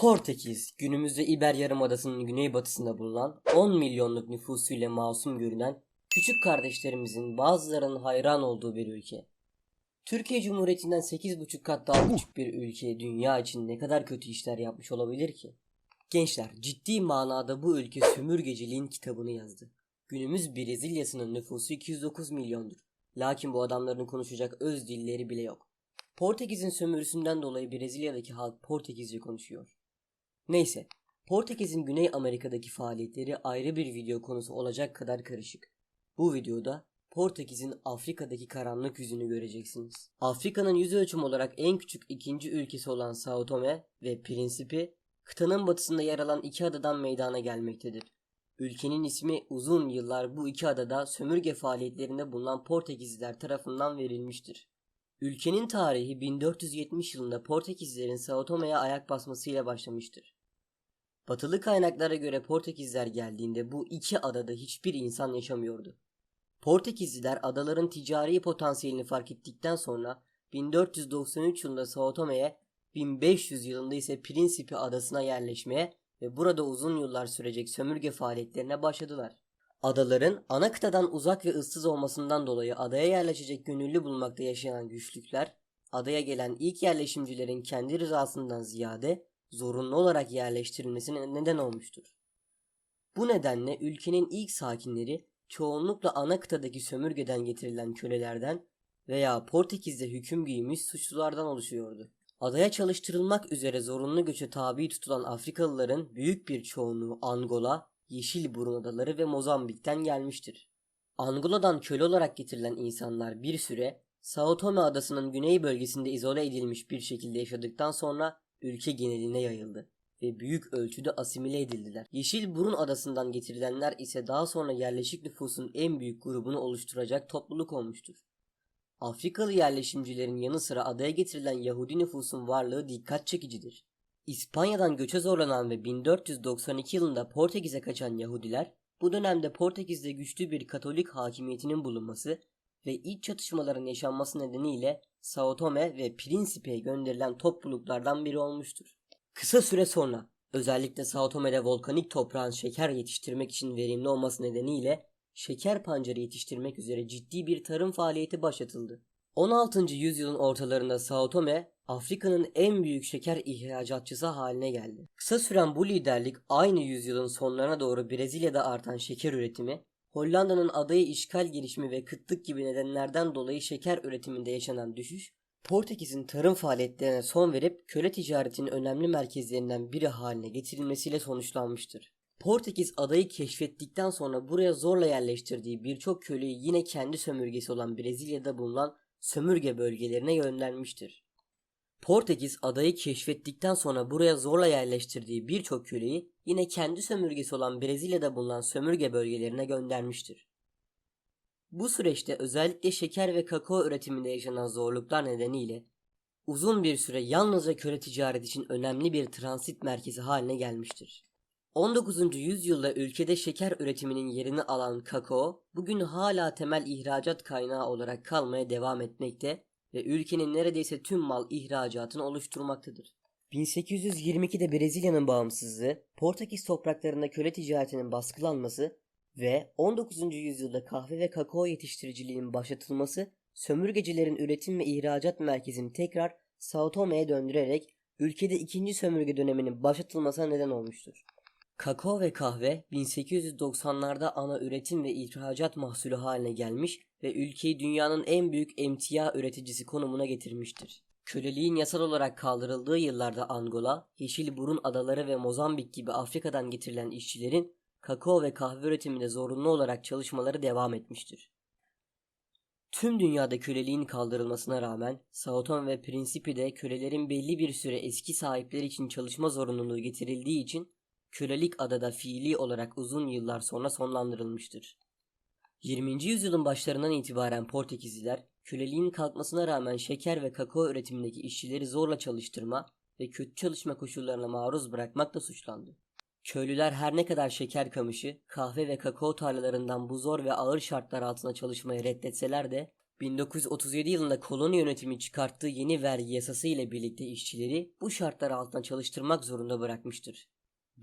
Portekiz, günümüzde İber Yarımadası'nın güneybatısında bulunan 10 milyonluk nüfusuyla masum görünen küçük kardeşlerimizin bazılarının hayran olduğu bir ülke. Türkiye Cumhuriyeti'nden 8,5 kat daha küçük bir ülke dünya için ne kadar kötü işler yapmış olabilir ki? Gençler ciddi manada bu ülke sömürgeciliğin kitabını yazdı. Günümüz Brezilya'sının nüfusu 209 milyondur. Lakin bu adamların konuşacak öz dilleri bile yok. Portekiz'in sömürüsünden dolayı Brezilya'daki halk Portekizce konuşuyor. Neyse, Portekiz'in Güney Amerika'daki faaliyetleri ayrı bir video konusu olacak kadar karışık. Bu videoda Portekiz'in Afrika'daki karanlık yüzünü göreceksiniz. Afrika'nın yüz ölçüm olarak en küçük ikinci ülkesi olan Sao Tome ve Principe, kıtanın batısında yer alan iki adadan meydana gelmektedir. Ülkenin ismi uzun yıllar bu iki adada sömürge faaliyetlerinde bulunan Portekizliler tarafından verilmiştir. Ülkenin tarihi 1470 yılında Portekizlerin Sao Tome'ye ayak basmasıyla başlamıştır. Batılı kaynaklara göre Portekizler geldiğinde bu iki adada hiçbir insan yaşamıyordu. Portekizliler adaların ticari potansiyelini fark ettikten sonra 1493 yılında Sao Tome'ye, 1500 yılında ise Principe adasına yerleşmeye ve burada uzun yıllar sürecek sömürge faaliyetlerine başladılar. Adaların ana kıtadan uzak ve ıssız olmasından dolayı adaya yerleşecek gönüllü bulmakta yaşayan güçlükler, adaya gelen ilk yerleşimcilerin kendi rızasından ziyade zorunlu olarak yerleştirilmesine neden olmuştur. Bu nedenle ülkenin ilk sakinleri çoğunlukla ana kıtadaki sömürgeden getirilen kölelerden veya Portekiz'de hüküm giymiş suçlulardan oluşuyordu. Adaya çalıştırılmak üzere zorunlu göçe tabi tutulan Afrikalıların büyük bir çoğunluğu Angola, Yeşilburun Adaları ve Mozambik'ten gelmiştir. Angola'dan köle olarak getirilen insanlar bir süre Sao Tome adasının güney bölgesinde izole edilmiş bir şekilde yaşadıktan sonra ülke geneline yayıldı ve büyük ölçüde asimile edildiler. Yeşilburun adasından getirilenler ise daha sonra yerleşik nüfusun en büyük grubunu oluşturacak topluluk olmuştur. Afrikalı yerleşimcilerin yanı sıra adaya getirilen Yahudi nüfusun varlığı dikkat çekicidir. İspanya'dan göçe zorlanan ve 1492 yılında Portekiz'e kaçan Yahudiler, bu dönemde Portekiz'de güçlü bir Katolik hakimiyetinin bulunması ve iç çatışmaların yaşanması nedeniyle Sao Tome ve Principe'ye gönderilen topluluklardan biri olmuştur. Kısa süre sonra özellikle Sao Tome'de volkanik toprağın şeker yetiştirmek için verimli olması nedeniyle şeker pancarı yetiştirmek üzere ciddi bir tarım faaliyeti başlatıldı. 16. yüzyılın ortalarında Sao Tome, Afrika'nın en büyük şeker ihracatçısı haline geldi. Kısa süren bu liderlik aynı yüzyılın sonlarına doğru Brezilya'da artan şeker üretimi, Hollanda'nın adayı işgal gelişimi ve kıtlık gibi nedenlerden dolayı şeker üretiminde yaşanan düşüş, Portekiz'in tarım faaliyetlerine son verip köle ticaretinin önemli merkezlerinden biri haline getirilmesiyle sonuçlanmıştır. Portekiz adayı keşfettikten sonra buraya zorla yerleştirdiği birçok köleyi yine kendi sömürgesi olan Brezilya'da bulunan sömürge bölgelerine göndermiştir. Portekiz adayı keşfettikten sonra buraya zorla yerleştirdiği birçok köleyi yine kendi sömürgesi olan Brezilya'da bulunan sömürge bölgelerine göndermiştir. Bu süreçte özellikle şeker ve kakao üretiminde yaşanan zorluklar nedeniyle uzun bir süre yalnızca köle ticareti için önemli bir transit merkezi haline gelmiştir. 19. yüzyılda ülkede şeker üretiminin yerini alan kakao bugün hala temel ihracat kaynağı olarak kalmaya devam etmekte ve ülkenin neredeyse tüm mal ihracatını oluşturmaktadır. 1822'de Brezilya'nın bağımsızlığı, Portekiz topraklarında köle ticaretinin baskılanması ve 19. yüzyılda kahve ve kakao yetiştiriciliğinin başlatılması sömürgecilerin üretim ve ihracat merkezini tekrar Sao Tome'ye döndürerek ülkede ikinci sömürge döneminin başlatılmasına neden olmuştur. Kakao ve kahve 1890'larda ana üretim ve ihracat mahsulü haline gelmiş ve ülkeyi dünyanın en büyük emtia üreticisi konumuna getirmiştir. Köleliğin yasal olarak kaldırıldığı yıllarda Angola, Yeşilburun Adaları ve Mozambik gibi Afrika'dan getirilen işçilerin kakao ve kahve üretiminde zorunlu olarak çalışmaları devam etmiştir. Tüm dünyada köleliğin kaldırılmasına rağmen Sao Tome ve Principe'de kölelerin belli bir süre eski sahipleri için çalışma zorunluluğu getirildiği için kölelik adada fiili olarak uzun yıllar sonra sonlandırılmıştır. 20. yüzyılın başlarından itibaren Portekizliler köleliğin kalkmasına rağmen şeker ve kakao üretimindeki işçileri zorla çalıştırma ve kötü çalışma koşullarına maruz bırakmakla suçlandı. Köylüler her ne kadar şeker kamışı, kahve ve kakao tarlalarından bu zor ve ağır şartlar altında çalışmayı reddetseler de 1937 yılında koloni yönetimi çıkarttığı yeni vergi yasası ile birlikte işçileri bu şartlar altında çalıştırmak zorunda bırakmıştır.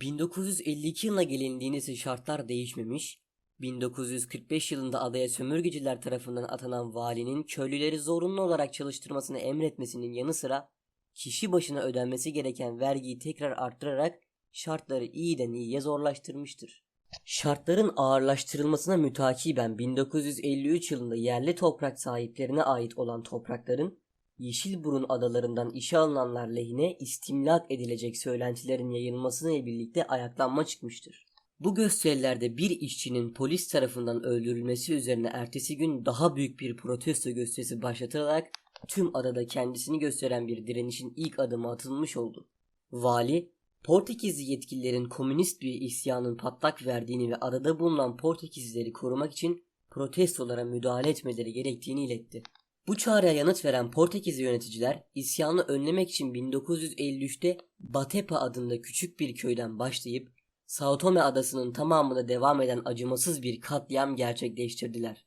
1952 yılına gelindiğinde ise şartlar değişmemiş, 1945 yılında adaya sömürgeciler tarafından atanan valinin köylüleri zorunlu olarak çalıştırmasını emretmesinin yanı sıra kişi başına ödenmesi gereken vergiyi tekrar arttırarak şartları iyiden iyiye zorlaştırmıştır. Şartların ağırlaştırılmasına mütakiben 1953 yılında yerli toprak sahiplerine ait olan toprakların Yeşilburun adalarından işe alınanlar lehine istimlak edilecek söylentilerin yayılmasıyla birlikte ayaklanma çıkmıştır. Bu gösterilerde bir işçinin polis tarafından öldürülmesi üzerine ertesi gün daha büyük bir protesto gösterisi başlatılarak tüm adada kendisini gösteren bir direnişin ilk adımı atılmış oldu. Vali, Portekizli yetkililerin komünist bir isyanın patlak verdiğini ve adada bulunan Portekizlileri korumak için protestolara müdahale etmeleri gerektiğini iletti. Bu çağrıya yanıt veren Portekizli yöneticiler isyanı önlemek için 1953'te Batepa adında küçük bir köyden başlayıp Sao Tome adasının tamamında devam eden acımasız bir katliam gerçekleştirdiler.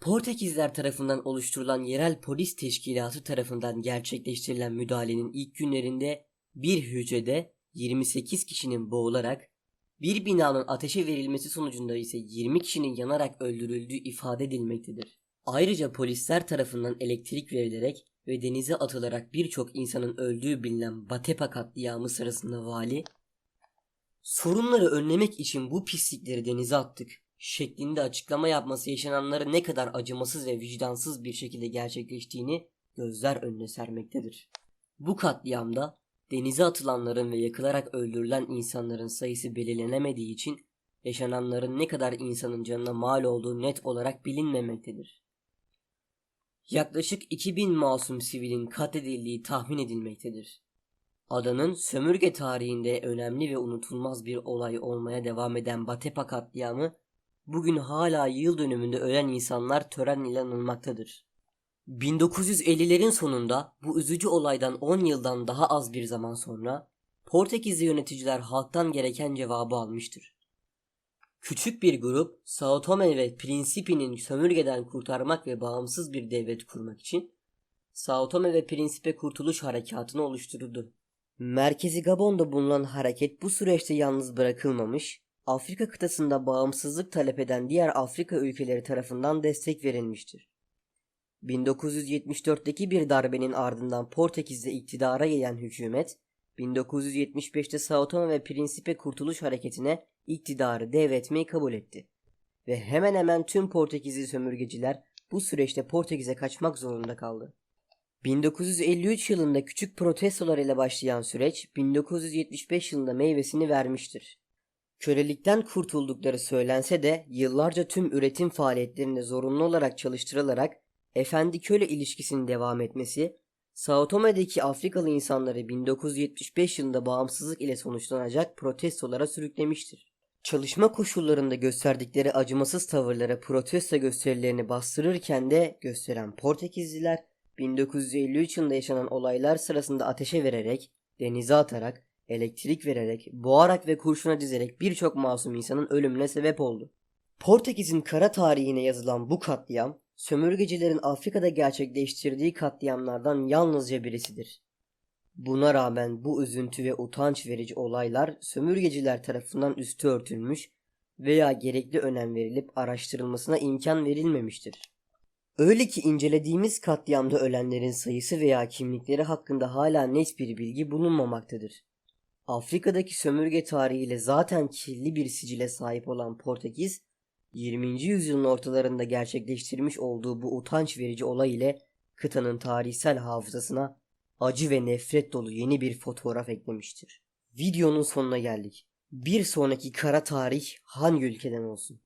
Portekizler tarafından oluşturulan yerel polis teşkilatı tarafından gerçekleştirilen müdahalenin ilk günlerinde bir hücrede 28 kişinin boğularak bir binanın ateşe verilmesi sonucunda ise 20 kişinin yanarak öldürüldüğü ifade edilmektedir. Ayrıca polisler tarafından elektrik verilerek ve denize atılarak birçok insanın öldüğü bilinen Batepa katliamı sırasında vali sorunları önlemek için bu pislikleri denize attık şeklinde açıklama yapması yaşananları ne kadar acımasız ve vicdansız bir şekilde gerçekleştiğini gözler önüne sermektedir. Bu katliamda denize atılanların ve yakılarak öldürülen insanların sayısı belirlenemediği için yaşananların ne kadar insanın canına mal olduğu net olarak bilinmemektedir. Yaklaşık 2000 masum sivilin katledildiği tahmin edilmektedir. Adanın sömürge tarihinde önemli ve unutulmaz bir olay olmaya devam eden Batepa katliamı bugün hala yıl dönümünde ölen insanlar tören ile anılmaktadır. 1950'lerin sonunda bu üzücü olaydan 10 yıldan daha az bir zaman sonra Portekizli yöneticiler halktan gereken cevabı almıştır. Küçük bir grup Sao Tome ve Principe'nin sömürgeden kurtarmak ve bağımsız bir devlet kurmak için Sao Tome ve Principe Kurtuluş Harekatı'nı oluşturdu. Merkezi Gabon'da bulunan hareket bu süreçte yalnız bırakılmamış, Afrika kıtasında bağımsızlık talep eden diğer Afrika ülkeleri tarafından destek verilmiştir. 1974'teki bir darbenin ardından Portekiz'de iktidara gelen hükümet, 1975'te Sao Tome ve Principe Kurtuluş Hareketi'ne iktidarı devretmeyi kabul etti. Ve hemen hemen tüm Portekizli sömürgeciler bu süreçte Portekiz'e kaçmak zorunda kaldı. 1953 yılında küçük protestolar ile başlayan süreç 1975 yılında meyvesini vermiştir. Kölelikten kurtuldukları söylense de yıllarca tüm üretim faaliyetlerinde zorunlu olarak çalıştırılarak efendi köle ilişkisinin devam etmesi, Sao Tome'deki Afrikalı insanları 1975 yılında bağımsızlık ile sonuçlanacak protestolara sürüklemiştir. Çalışma koşullarında gösterdikleri acımasız tavırlara protesto gösterilerini bastırırken de gösteren Portekizliler 1953 yılında yaşanan olaylar sırasında ateşe vererek, denize atarak, elektrik vererek, boğarak ve kurşuna dizerek birçok masum insanın ölümüne sebep oldu. Portekiz'in kara tarihine yazılan bu katliam, sömürgecilerin Afrika'da gerçekleştirdiği katliamlardan yalnızca birisidir. Buna rağmen bu üzüntü ve utanç verici olaylar sömürgeciler tarafından üstü örtülmüş veya gerekli önem verilip araştırılmasına imkan verilmemiştir. Öyle ki incelediğimiz katliamda ölenlerin sayısı veya kimlikleri hakkında hala net bir bilgi bulunmamaktadır. Afrika'daki sömürge tarihiyle zaten kirli bir sicile sahip olan Portekiz, 20. yüzyılın ortalarında gerçekleştirmiş olduğu bu utanç verici olay ile kıtanın tarihsel hafızasına acı ve nefret dolu yeni bir fotoğraf eklemiştir. Videonun sonuna geldik. Bir sonraki kara tarih hangi ülkeden olsun?